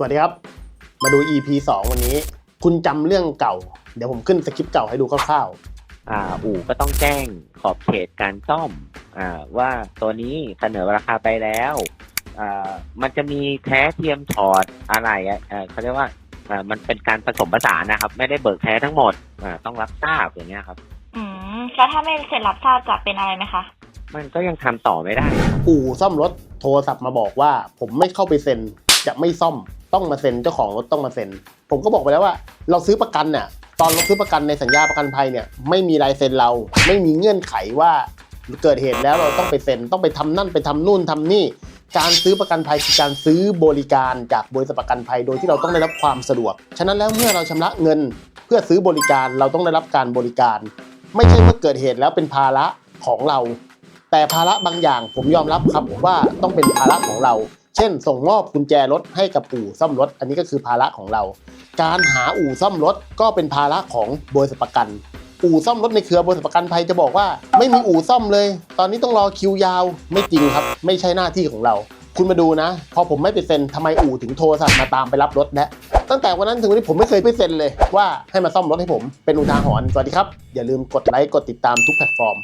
สวัสดีครับ มาดู EP 2 วันนี้ คุณจำเรื่องเก่า เดี๋ยวผมขึ้นสคริปต์เก่าให้ดูคร่าวอ่า อู่ก็ต้องแจ้งขอบเขตการซ่อม อ่า ว่าตัวนี้เสนอราคาไปแล้ว อ่า มันจะมีแท้เทียมถอดอะไรอะเอ่อเขาเรียกว่าอ่ามันเป็นการผสมผสานนะครับ ไม่ได้เบิกแท้ทั้งหมด อ่า ต้องรับทราบอย่างเงี้ยครับ อืม แล้วถ้าไม่เสร็จรับทราบจะเป็นอะไรไหมคะ มันก็ยังทำต่อไม่ได้ครับๆอู่ซ่อมรถโทรศัพท์มาบอกว่า ผมไม่เข้าไปเซ็นจะไม่ซ่อม ต้องมาเซ็นเจ้าของรถต้องมาเซ็น ผมก็บอกไปแล้วว่า เราซื้อประกันเนี่ยตอนเราซื้อประกันในสัญญาประกันภัยเนี่ยไม่มีลายเซ็นเราไม่มีเงื่อนไขว่าเกิดเหตุแล้วเราต้องไปเซ็นต้องไปทำนั่นไปทำนู่นทำนี่ การซื้อประกันภัยคือการซื้อบริการจากบริษัทประกันภัยโดยที่เราต้องได้รับความสะดวก ฉะนั้นแล้วเมื่อเราชำระเงิน เพื่อซื้อบริการเราต้องได้รับการบริการ ไม่ใช่เมื่อเกิดเหตุแล้วเป็นภาระของเรา แต่ภาระบางอย่างผมยอมรับครับว่าต้องเป็นภาระของเรา เช่น ส่งมอบกุญแจรถให้กับอู่ซ่อมรถ อันนี้ก็คือภาระของเรา การหาอู่ซ่อมรถก็เป็นภาระของบริษัทประกัน อู่ซ่อมรถในเครือบริษัทประกันภัยจะบอกว่า ไม่มีอู่ซ่อมเลย ตอนนี้ต้องรอคิวยาวไม่จริงครับ ไม่ใช่หน้าที่ของเรา คุณมาดูนะ พอผมไม่ไปเซ็นทำไมอู่ถึงโทรศัพท์มาตามไปรับรถและตั้งแต่วันนั้นถึงวันนี้ผมไม่เคยไปเซ็นเลยว่าให้มาซ่อมรถให้ผมเป็นอุทาหรณ์สวัสดีครับอย่าลืมกดไลค์กดติดตามทุกแพลตฟอร์ม